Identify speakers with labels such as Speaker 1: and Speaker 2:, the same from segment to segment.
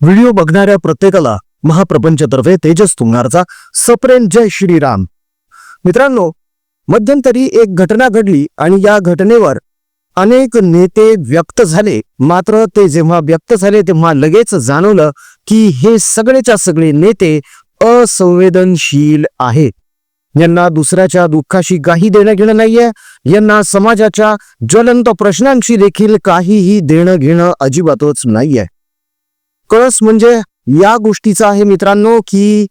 Speaker 1: Video बघणाऱ्या प्रत्येकाला महाप्रपंचतर्फे तेजस तुंगारचा सप्रेम जय श्रीराम. मित्रांनो मध्यंतरी एक घटना घडली आणि या घटनेवर अनेक नेते व्यक्त झाले. मात्र ते जेव्हा व्यक्त झाले तेव्हा लगेच जाणवलं की हे सगळेच्या सगळे नेते असंवेदनशील आहेत. यांना दुसऱ्याच्या दुःखाशी काही देणं घेणं नाहीये. यांना समाजाच्या ज्वलंत प्रश्नांशी देखील काहीही देणं घेणं अजिबातच नाहीये. कळस म्हणजे या गोष्टीचा आहे मित्रांनो की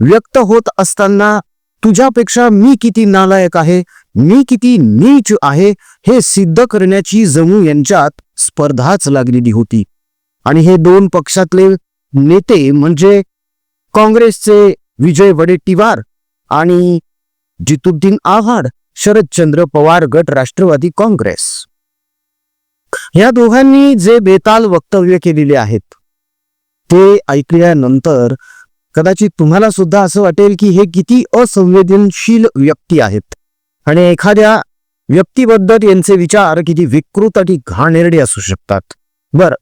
Speaker 1: व्यक्त होत असताना तुझ्यापेक्षा मी किती नालायक आहे मी किती नीच आहे हे सिद्ध करण्याची जणू यांच्यात स्पर्धाच लागलेली होती. आणि हे दोन पक्षातले नेते म्हणजे काँग्रेसचे विजय वडेट्टीवार आणि जितुद्दीन आव्हाड शरदचंद्र पवार गट राष्ट्रवादी काँग्रेस. या दोघांनी जे बेताल वक्तव्य केलेले आहेत ते ऐकल्यानंतर कदाचित तुम्हाला सुद्धा असं वाटेल की हे किती असंवेदनशील व्यक्ती आहेत. आणि एखाद्या व्यक्तीबद्दल यांचे विचार किती विकृत आणि घाणेरडे असू शकतात. बर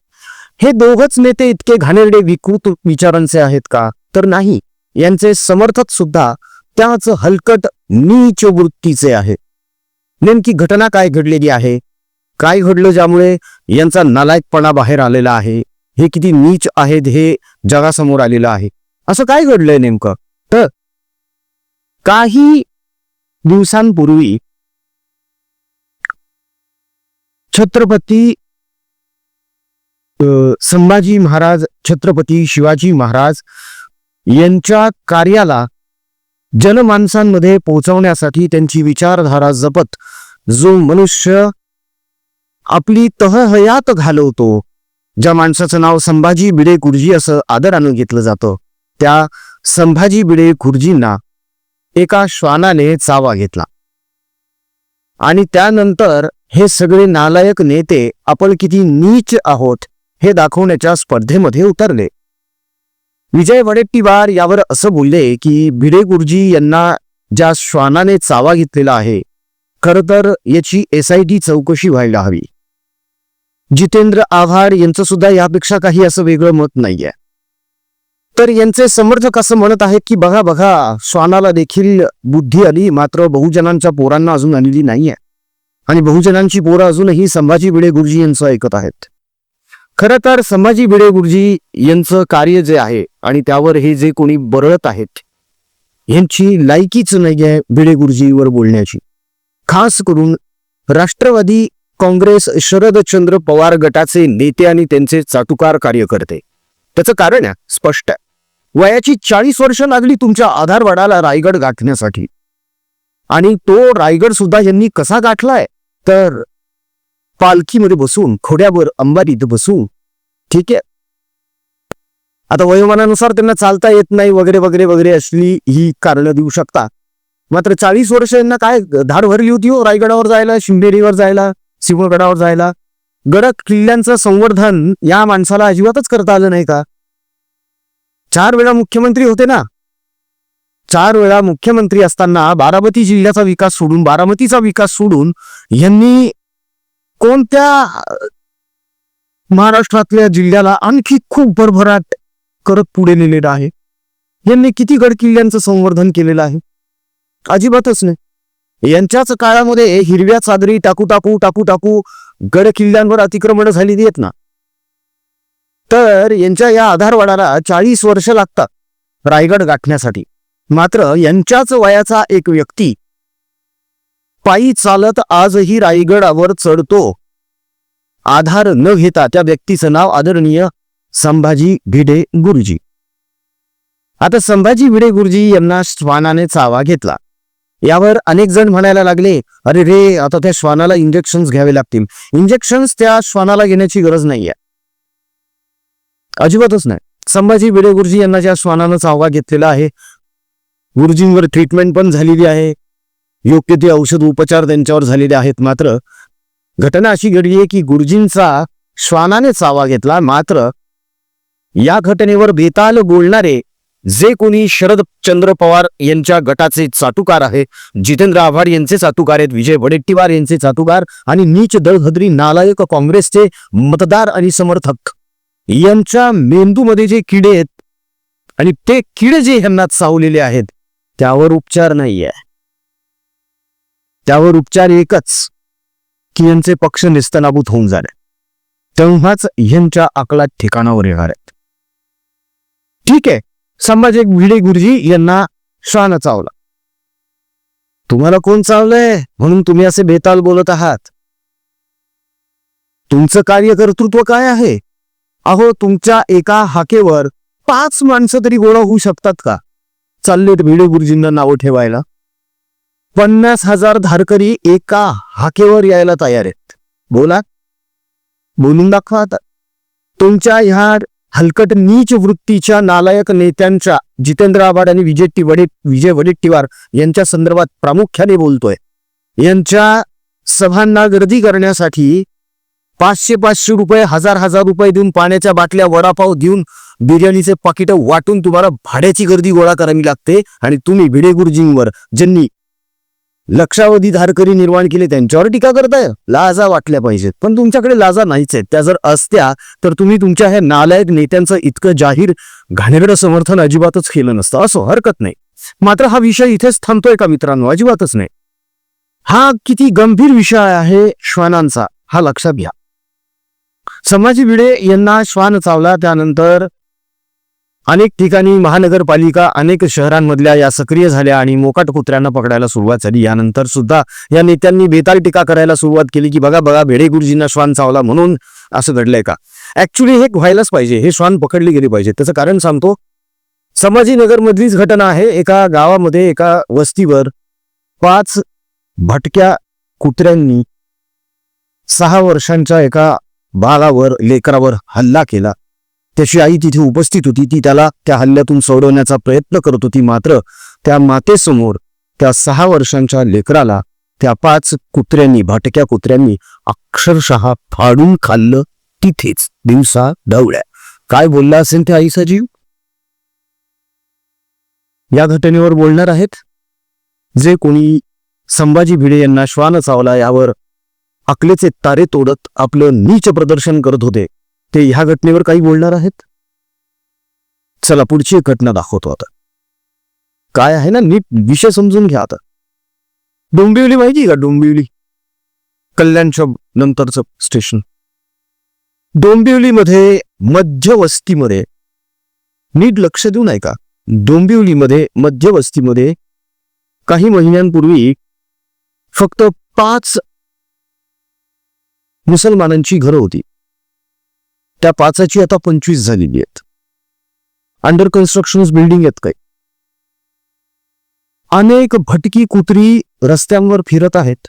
Speaker 1: हे दोघच नेते इतके घाणेरडे विकृत विचारांचे आहेत का? तर नाही. यांचे समर्थक सुद्धा त्याच हलकट नीच वृत्तीचे आहे. नेमकी घटना काय घडलेली आहे? काय घडलं ज्यामुळे यांचा नालायकपणा बाहेर आलेला आहे? हे किती नीच आहेत हे जगासमोर आलेलं आहे. असं काय घडलंय नेमकं? तर काही दिवसांपूर्वी छत्रपती संभाजी महाराज छत्रपती शिवाजी महाराज यांच्या कार्याला जनमानसांमध्ये पोहोचवण्यासाठी त्यांची विचारधारा जपत जो मनुष्य आपली तहहयात घालवतो ज्या माणसाचं नाव संभाजी बिडे गुरुजी असं आदरानं घेतलं जातं त्या संभाजी बिडे गुरुजींना एका श्वानाने चावा घेतला. आणि त्यानंतर हे सगळे नालायक नेते आपण किती नीच आहोत हे दाखवण्याच्या स्पर्धेमध्ये उतरले. विजय वडेट्टीवार यावर असं बोलले की भिडे गुरुजी यांना ज्या श्वानाने चावा घेतलेला आहे खरं तर याची एस आय टी चौकशी व्हायला हवी. जितेंद्र आव्हाड यांचं सुद्धा यापेक्षा काही असं वेगळं मत नाहीये. तर यांचे समर्थक असं म्हणत आहेत की बघा बघा श्वानाला देखील बुद्धी आली मात्र बहुजनांच्या पोरांना अजून आलेली नाहीये. आणि बहुजनांची पोरं अजूनही संभाजी भिडे गुरुजी यांचं ऐकत आहेत. खरं तर संभाजी भिडे गुरुजी यांचं कार्य जे आहे आणि त्यावर हे जे कोणी बरळत आहेत यांची लायकीच नाही आहे भिडे गुरुजीवर बोलण्याची. खास करून राष्ट्रवादी काँग्रेस शरदचंद्र पवार गटाचे नेते आणि त्यांचे चाटुकार कार्यकर्ते. त्याचं कारण आहे स्पष्ट आहे. वयाची चाळीस वर्ष लागली तुमच्या आधारवाडाला रायगड गाठण्यासाठी. आणि तो रायगड सुद्धा यांनी कसा गाठलाय? तर पालखीमध्ये बसून खोड्यावर अंबारीत बसून ठीक आहे. आता वयोमानानुसार त्यांना चालता येत नाही वगैरे वगैरे वगैरे असली ही कारणं देऊ शकता. मात्र चाळीस वर्ष यांना काय धाड भरली होती हो रायगडावर जायला शिंदेरीवर जायला? सिंहगडावर जायला. गड किल्ल्यांचं संवर्धन या माणसाला अजिबातच करता आलं नाही का? चार वेळा मुख्यमंत्री होते ना? चार वेळा मुख्यमंत्री असताना बारामती जिल्ह्याचा विकास सोडून बारामतीचा विकास सोडून यांनी कोणत्या महाराष्ट्रातल्या जिल्ह्याला आणखी खूप भरभराट करत पुढे नेलेलं आहे? यांनी किती गड किल्ल्यांचं संवर्धन केलेलं आहे? अजिबातच नाही. यांच्याच काळामध्ये हिरव्या चादरी टाकू टाकू टाकू टाकू गड किल्ल्यांवर अतिक्रमण झालेली आहेत ना. तर यांच्या या आधारवाडाला चाळीस वर्ष लागतात रायगड गाठण्यासाठी. मात्र यांच्याच वयाचा एक व्यक्ती पायी चालत आजही रायगडावर चढतो. आधार न घेता त्या व्यक्तीचं नाव आदरणीय संभाजी भिडे गुरुजी. आता संभाजी भिडे गुरुजी यांना श्वानाने चावा घेतला. यावर अनेक जण म्हणायला लागले अरे रे आता त्या श्वानाला इंजेक्शन घ्यावे लागतील. इंजेक्शन्स त्या श्वानाला घेण्याची गरज नाहीये. अजिबातच नाही. संभाजी भिडे गुरुजी यांना ज्या श्वानानं चावगा घेतलेला आहे गुरुजींवर ट्रीटमेंट पण झालेली आहे. योग्य ते औषध उपचार त्यांच्यावर झालेले आहेत. मात्र घटना अशी घडली आहे की गुरुजींचा श्वानाने चावा घेतला. मात्र या घटनेवर बेताल बोलणारे जे कोणी शरदचंद्र पवार यांच्या गटाचे चाटुकार आहे जितेंद्र आव्हाड यांचे चाटुकार आहेत विजय वडेट्टीवार यांचे चाटुकार आणि नीच दळहद्री नालायक काँग्रेसचे मतदार आणि समर्थक. यांच्या मेंदूमध्ये जे किडे आहेत आणि ते किडे जे ह्यांना चावलेले आहेत त्यावर उपचार नाहीये. त्यावर उपचार एकच की यांचे पक्ष निस्तनाभूत होऊन जाणे. तेव्हाच ह्यांच्या अकलात ठिकाणावर येणार आहेत. ठीक आहे. संभाजी भिडे गुरुजी यांना श्वान चावला. तुम्हाला कोण चावलंय? म्हणून तुम्ही असे बेताल बोलत आहात. तुमचं कार्यकर्तृत्व काय आहे? अहो तुमच्या एका हाकेवर पाच माणसं तरी गोळा होऊ शकतात का? चाललेत भिडे गुरुजींना नावं ठेवायला. पन्नास हजार धारकरी एका हाकेवर यायला तयार आहेत. बोला. बोलून दाखवा आता. तुमच्या ह्या हलकट नीच वृत्तीच्या नालायक नेत्यांच्या जितेंद्र आव्हाड आणि विजय वडेट विजय वडेट्टीवार यांच्या संदर्भात प्रामुख्याने बोलतोय. यांच्या सभांना गर्दी करण्यासाठी पाचशे पाचशे रुपये हजार हजार रुपये देऊन पाण्याच्या बाटल्या वडापाव देऊन बिर्याणीचे पाकिटं वाटून तुम्हाला भाड्याची गर्दी गोळा करावी लागते आणि तुम्ही भिडे गुरुजींवर ज्यांनी लक्षावधी धारकरी निर्माण केले त्यांच्यावर टीका करताय? लाजा वाटल्या पाहिजेत. पण तुमच्याकडे लाजा नाहीच आहेत. त्या जर असत्या तर तुम्ही तुमच्या ह्या नालायक नेत्यांचं इतकं जाहीर घाणेरडं समर्थन अजिबातच केलं नसतं. असो हरकत नाही. मात्र हा विषय इथेच थांबतोय का मित्रांनो? अजिबातच नाही. हा किती गंभीर विषय आहे श्वानांचा. हा लक्षात घ्या. संभाजी भिडे यांना श्वान चावला त्यानंतर अनेक ठिकाणी महानगरपालिका अनेक शहरांमधल्या या सक्रिय झाल्या आणि मोकाट कुत्र्यांना पकडायला सुरुवात झाली. यानंतर सुद्धा या नेत्यांनी बेताल टीका करायला सुरुवात केली की बघा बघा भेडे गुरुजींना श्वान चावला म्हणून असं घडलंय का? ऍक्च्युली हे व्हायलाच पाहिजे हे श्वान पकडले गेले पाहिजे. त्याचं कारण सांगतो संभाजीनगरमधलीच घटना आहे एका गावामध्ये एका वस्तीवर पाच भटक्या कुत्र्यांनी सहा वर्षांच्या एका बाळावर लेकरावर हल्ला केला. त्याची आई तिथे उपस्थित होती. ती त्याला त्या हल्ल्यातून सोडवण्याचा प्रयत्न करत होती. मात्र त्या मातेसमोर त्या सहा वर्षांच्या लेकराला त्या पाच कुत्र्यांनी भाटक्या कुत्र्यांनी अक्षरशः फाडून खाल्लं तिथेच दिवसा डवळ्या काय बोलला असेल त्या आईचा जीव? या घटनेवर बोलणार आहेत? जे कोणी संभाजी भिडे यांना श्वान चावला यावर अकलेचे तारे तोडत आपलं नीच प्रदर्शन करत होते. ते ह्या घटनेवर काही बोलणार आहेत? चला पुढची एक घटना दाखवतो आता. काय आहे ना नीट विषय समजून घ्या आता. डोंबिवली माहिती का डोंबिवली? कल्याणच्या नंतरचं स्टेशन. डोंबिवलीमध्ये मध्यवस्तीमध्ये नीट लक्ष देऊ नाही का? डोंबिवलीमध्ये मध्यवस्तीमध्ये काही महिन्यांपूर्वी फक्त पाच मुसलमानांची घरं होती. त्या पाचाची आता पंचवीस झालेली आहेत. अंडर कन्स्ट्रक्शन बिल्डिंग आहेत काही. अनेक भटकी कुत्री रस्त्यांवर फिरत आहेत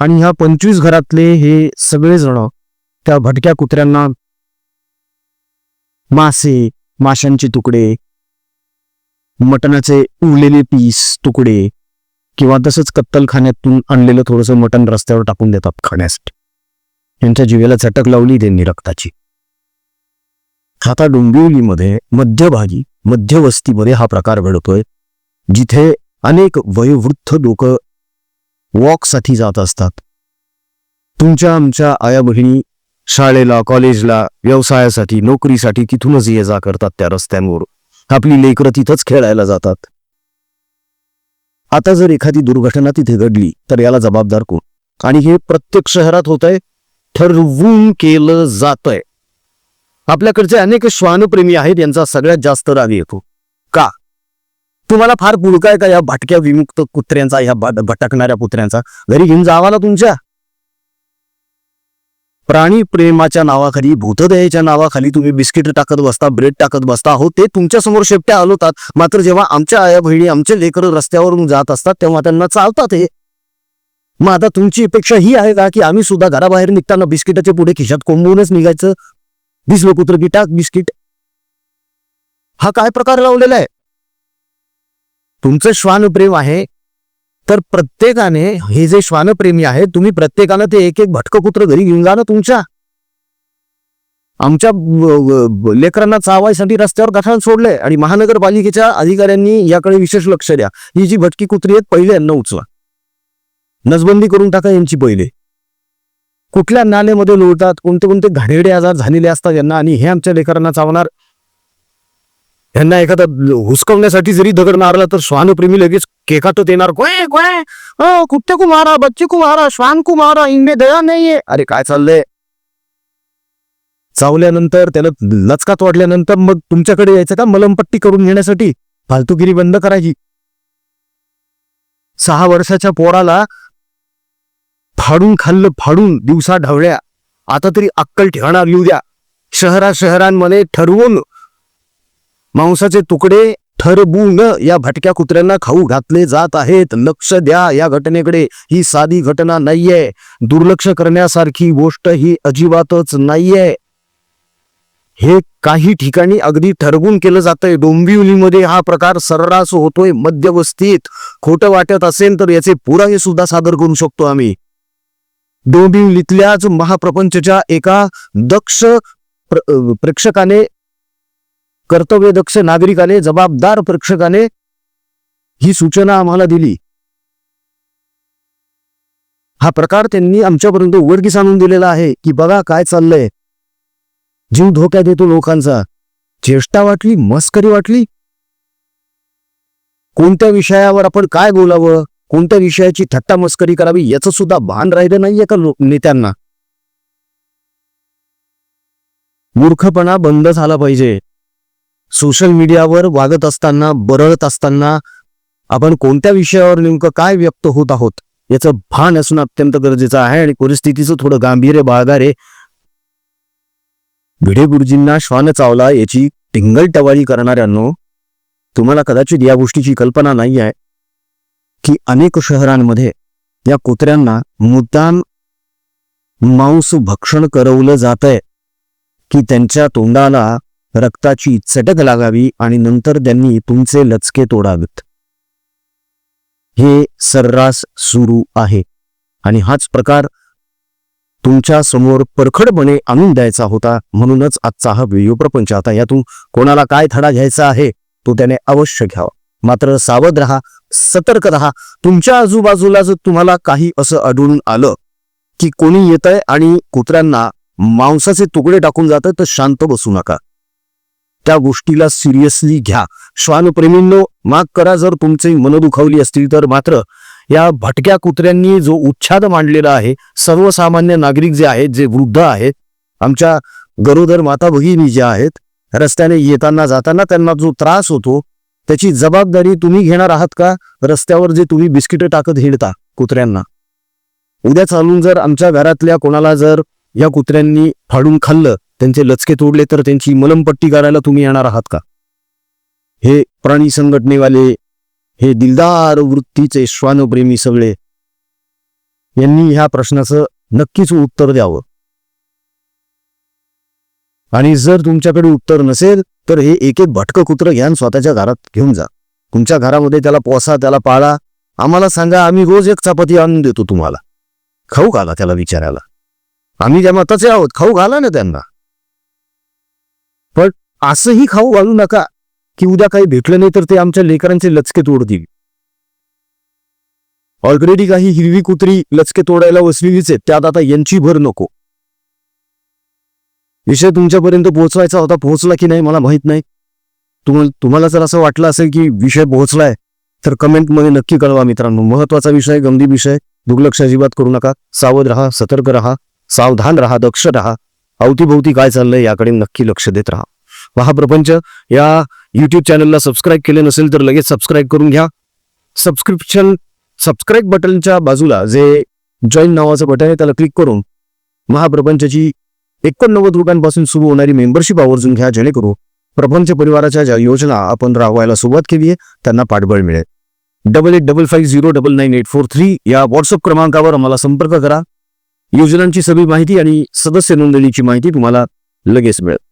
Speaker 1: आणि ह्या पंचवीस घरातले हे सगळे जण त्या भटक्या कुत्र्यांना मासे माशांचे तुकडे मटणाचे उरलेले पीस तुकडे किंवा तसंच कत्तलखान्यातून आणलेलं थोडंसं मटण रस्त्यावर टाकून देतात खाण्यासाठी. यांच्या जीवेला झटक लावली त्यांनी रक्ताची. आता डोंबिवलीमध्ये मध्यभागी मध्यवस्तीमध्ये हा प्रकार घडतोय जिथे अनेक वयोवृद्ध लोक वॉकसाठी जात असतात. तुमच्या आमच्या आया बहिणी शाळेला कॉलेजला व्यवसायासाठी नोकरीसाठी तिथूनच ये जा करतात त्या रस्त्यांवर. आपली लेकरं तिथंच खेळायला जातात. आता जर एखादी दुर्घटना तिथे घडली तर याला जबाबदार कोण? आणि हे प्रत्येक शहरात होत आहे ठरवून केलं जातंय. आपल्याकडचे अनेक श्वानप्रेमी आहेत यांचा सगळ्यात जास्त राग येतो. का? तुम्हाला फार पुळकाय का या भटक्या विमुक्त कुत्र्यांचा या भटकणाऱ्या कुत्र्यांचा? घरी घेऊन जावा ना तुमच्या. प्राणी प्रेमाच्या नावाखाली भूतदयाच्या नावाखाली तुम्ही बिस्किट टाकत बसता ब्रेड टाकत बसता हो ते तुमच्यासमोर शेपट्या हलवतात मात्र जेव्हा आमच्या आया बहिणी आमचे लेकर रस्त्यावरून जात असतात तेव्हा त्यांना चालतात हे मग आता तुमची अपेक्षा ही आहे का की आम्ही सुद्धा घराबाहेर निघताना बिस्किटाचे पुढे खिशात कोंबूनच निघायचं? दिसलं कुत्र की टाक बिस्किट. हा काय प्रकार लावलेला आहे? तुमचं श्वानप्रेम आहे तर प्रत्येकाने हे जे श्वानप्रेमी आहे तुम्ही प्रत्येकानं ते एक एक भटकं कुत्र घरी घेऊन जा ना तुमच्या. आमच्या लेकरांना चावायसाठी रस्त्यावर गठाण सोडलंय आणि महानगरपालिकेच्या अधिकाऱ्यांनी याकडे विशेष लक्ष द्या. ही जी भटकी कुत्री आहेत पहिले यांना उचला नसबंदी करून टाका यांची पहिले. कुठल्या नालेमध्ये लोळतात कोणते कोणते घाणेरडे आजार झालेले असतात यांना आणि हे आमच्या लेकरांना चावणार? यांना एखादा हुसकवण्यासाठी जरी दगड मारला तर श्वानप्रेमी लगेच केकाटत येणार. कोय कोय? कुठे को मारा बच्चे को मारा श्वान को मारा दया नाहीये. अरे काय चाललंय? चावल्यानंतर त्याला लचकात वाढल्यानंतर मग तुमच्याकडे यायचं का? मलमपट्टी करून घेण्यासाठी फालतूगिरी बंद करायची. सहा वर्षाच्या पोराला फाडून खाल्लं फाडून दिवसा ढवळ्या. आता तरी अक्कल ठेवणार येऊ द्या शहरा शहरांमध्ये ठरवून. मांसाचे तुकडे ठरबून या भटक्या कुत्र्यांना खाऊ घातले जात आहेत. लक्ष द्या या घटनेकडे. ही साधी घटना नाहीये. दुर्लक्ष करण्यासारखी गोष्ट ही अजिबातच नाहीये. हे काही ठिकाणी अगदी ठरवून केलं जातंय. डोंबिवलीमध्ये हा प्रकार सर्रास होतोय मध्यवस्तीत खोटं वाटत असेल तर याचे पुरावे सुद्धा सादर करू शकतो आम्ही. डोंबिवलीतल्याच महाप्रपंचच्या एका दक्ष प्र- प्रेक्षकाने कर्तव्यदक्ष नागरिकाने जबाबदार प्रेक्षकाने ही सूचना आम्हाला दिली. हा प्रकार त्यांनी आमच्यापर्यंत उघडकीस आणून दिलेला आहे की बघा काय चाललंय. जीव धोक्यात येतो लोकांचा. चेष्टा वाटली मस्करी वाटली. कोणत्या विषयावर आपण काय बोलावं? कोणत्या विषयाची थट्टा मस्करी करावी याचं सुद्धा भान राहिलं नाहीये का नेत्यांना. मूर्खपणा बंद झाला पाहिजे. सोशल मीडियावर वागत असताना बरळत असताना आपण कोणत्या विषयावर नेमकं काय व्यक्त होत आहोत याचं भान असणं अत्यंत गरजेचं आहे आणि परिस्थितीचं थोडं गांभीर्य बाळगारे भिडे गुरुजींना श्वान चावला याची टिंगल टवाळी करणाऱ्यांनो तुम्हाला कदाचित या गोष्टीची कल्पना नाही आहे. की अनेक शहरांमध्ये या कुत्र्यांना मुद्दाम मांस भक्षण करवलं जात आहे की त्यांच्या तोंडाला रक्ताची चटक लागावी आणि नंतर त्यांनी तुमचे लचके तोडावेत. हे सर्रास सुरू आहे आणि हाच प्रकार तुमच्यासमोर परखडपणे आणून द्यायचा होता म्हणूनच आजचा हा व्हिडिओ प्रपंच. आता यातून कोणाला काय धडा घ्यायचा आहे तो त्याने अवश्य घ्यावा. मात्र सावध रहा सतर्क रहा. तुमच्या आजूबाजूला जर तुम्हाला काही असं आढळून आलं की कोणी येतंय आणि कुत्र्यांना मांसाचे तुकडे टाकून जात तर शांत बसू नका. त्या गोष्टीला सिरियसली घ्या. श्वानप्रेमींनो माग करा जर तुमचे मन दुखावली असतील तर. मात्र या भटक्या कुत्र्यांनी जो उच्छाद मांडलेला आहे सर्वसामान्य नागरिक जे आहेत जे वृद्ध आहेत आमच्या गरोदर माता भगिनी ज्या आहेत रस्त्याने येताना जाताना त्यांना जो त्रास होतो त्याची जबाबदारी तुम्ही घेणार आहात का? रस्त्यावर जे तुम्ही बिस्किटं टाकत हिडता कुत्र्यांना. उद्या चालून जर आमच्या घरातल्या कोणाला जर या कुत्र्यांनी फाडून खाल्लं त्यांचे लचके तोडले तर त्यांची मलमपट्टी करायला तुम्ही येणार आहात का? हे प्राणी संघटनेवाले हे दिलदार वृत्तीचे श्वानप्रेमी सगळे यांनी ह्या प्रश्नाचं नक्कीच उत्तर द्यावं. आणि जर तुमच्याकडे उत्तर नसेल तर हे एक एक भटकं कुत्र घ्या स्वतःच्या घरात घेऊन जा. तुमच्या घरामध्ये त्याला पोसा त्याला पाळा. आम्हाला सांगा आम्ही रोज एक चपाती आणून देतो तुम्हाला. खाऊ घाला त्याला विचारायला. आम्ही त्या मताचे आहोत खाऊ घाला ना त्यांना. पण असंही खाऊ घालू नका की उद्या काही भेटलं नाही तर ते आमच्या लेकरांचे लचके तोडतील. ऑलरेडी काही हिरवी कुत्री लचके तोडायला वसलेलीच आहेत त्यात आता यांची भर नको. विषय तुमच्यापर्यंत पोहोचवायचा होता पोहोचला की नाही मला माहीत नाही. तुम्हाला तुम्हाला जर असं वाटलं असेल की विषय पोहोचलाय तर कमेंटमध्ये नक्की कळवा मित्रांनो. महत्त्वाचा विषय गंभीर विषय दुर्लक्ष अजिबात करू नका. सावध राहा सतर्क राहा सावधान राहा दक्ष राहा. अवतीभोवती काय चाललंय याकडे नक्की लक्ष देत राहा. महाप्रपंच या यूट्यूब चॅनलला सबस्क्राईब केले नसेल तर लगेच सबस्क्राईब करून घ्या. सबस्क्रिप्शन सबस्क्राईब बटनच्या बाजूला जे जॉईन नावाचं बटन आहे त्याला क्लिक करून महाप्रपंचची एकोणनव्वद रुपयांपासून सुरू होणारी मेंबरशिप आवर्जून घ्या जेणेकरून प्रपंच परिवाराच्या ज्या योजना आपण राबवायला सुरुवात केली आहे त्यांना पाठबळ मिळेल. Double eight double five zero double nine eight four three या व्हॉट्सअप क्रमांकावर आम्हाला संपर्क करा. योजनांची सगळी माहिती आणि सदस्य नोंदणीची माहिती तुम्हाला लगेच मिळेल.